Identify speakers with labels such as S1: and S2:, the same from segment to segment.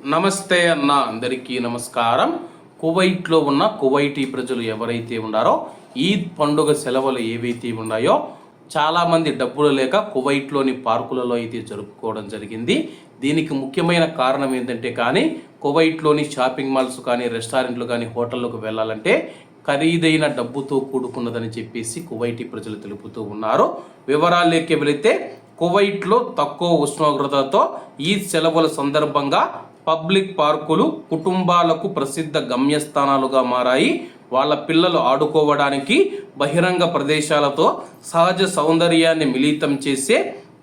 S1: నమస్తే అన్న అందరికీ నమస్కారం. కువైట్లో ఉన్న కువైటీ ప్రజలు ఎవరైతే ఉన్నారో ఈద్ పండుగ సెలవులు ఏవైతే ఉన్నాయో చాలామంది డబ్బులు లేక కువైట్లోని పార్కులలో అయితే జరుపుకోవడం జరిగింది. దీనికి ముఖ్యమైన కారణం ఏంటంటే కానీ కువైట్లోని షాపింగ్ మాల్స్ కానీ రెస్టారెంట్లు కానీ హోటళ్ళకు వెళ్ళాలంటే ఖరీదైన డబ్బుతో కూడుకున్నదని చెప్పేసి కువైటీ ప్రజలు తెలుపుతూ ఉన్నారు. వివరాల్లోకి వెళితే కువైట్లో తక్కువ ఉష్ణోగ్రతతో ఈ సెలవుల సందర్భంగా పబ్లిక్ పార్కులు కుటుంబాలకు ప్రసిద్ధ గమ్యస్థానాలుగా మారాయి. వాళ్ళ పిల్లలు ఆడుకోవడానికి బహిరంగ ప్రదేశాలతో సహజ సౌందర్యాన్ని మిళితం చేసే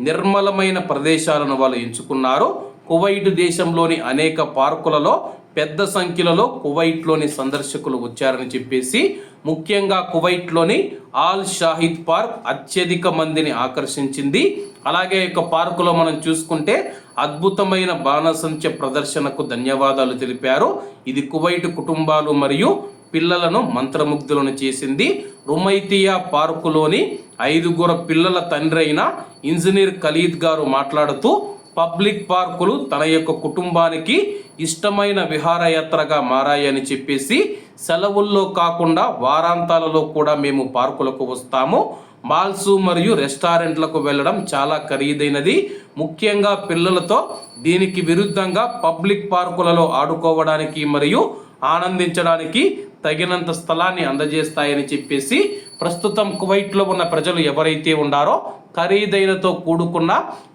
S1: నిర్మలమైన ప్రదేశాలను వాళ్ళు ఎంచుకున్నారు. కువైట్ దేశంలోని అనేక పార్కులలో పెద్ద సంఖ్యలో కువైట్లోని సందర్శకులు వచ్చారని చెప్పేసి ముఖ్యంగా కువైట్లోని ఆల్ షాహిద్ పార్క్ అత్యధిక మందిని ఆకర్షించింది. అలాగే యొక్క పార్కులో మనం చూసుకుంటే అద్భుతమైన బాణసంచ ప్రదర్శనకు ధన్యవాదాలు తెలిపారు. ఇది కువైట్ కుటుంబాలు మరియు పిల్లలను మంత్రముగ్ధులను చేసింది. రుమైతియా పార్కులోని ఐదుగురు పిల్లల తండ్రి అయిన ఇంజనీర్ ఖలీద్ గారు మాట్లాడుతూ పబ్లిక్ పార్కులు తన యొక్క కుటుంబానికి ఇష్టమైన విహారయాత్రగా మారాయని చెప్పేసి సెలవుల్లో కాకుండా వారాంతాలలో కూడా మేము పార్కులకు వస్తాము. మాల్స్ మరియు రెస్టారెంట్లకు వెళ్ళడం చాలా ఖరీదైనది. ముఖ్యంగా పిల్లలతో దీనికి విరుద్ధంగా పబ్లిక్ పార్కులలో ఆడుకోవడానికి మరియు ఆనందించడానికి తగినంత స్థలాన్ని అందజేస్తాయని చెప్పేసి ప్రస్తుతం కువైట్లో ఉన్న ప్రజలు ఎవరైతే ఉన్నారో ఖరీదైనతో కూడుకున్న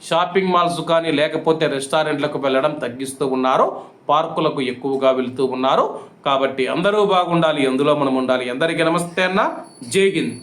S1: షాపింగ్ మాల్స్ కానీ లేకపోతే రెస్టారెంట్లకు వెళ్ళడం తగ్గిస్తూ ఉన్నారు. పార్కులకు ఎక్కువగా వెళుతూ ఉన్నారు. కాబట్టి అందరూ బాగుండాలి ఎందులో మనం ఉండాలి? అందరికీ నమస్తే అన్న. జై హింద్.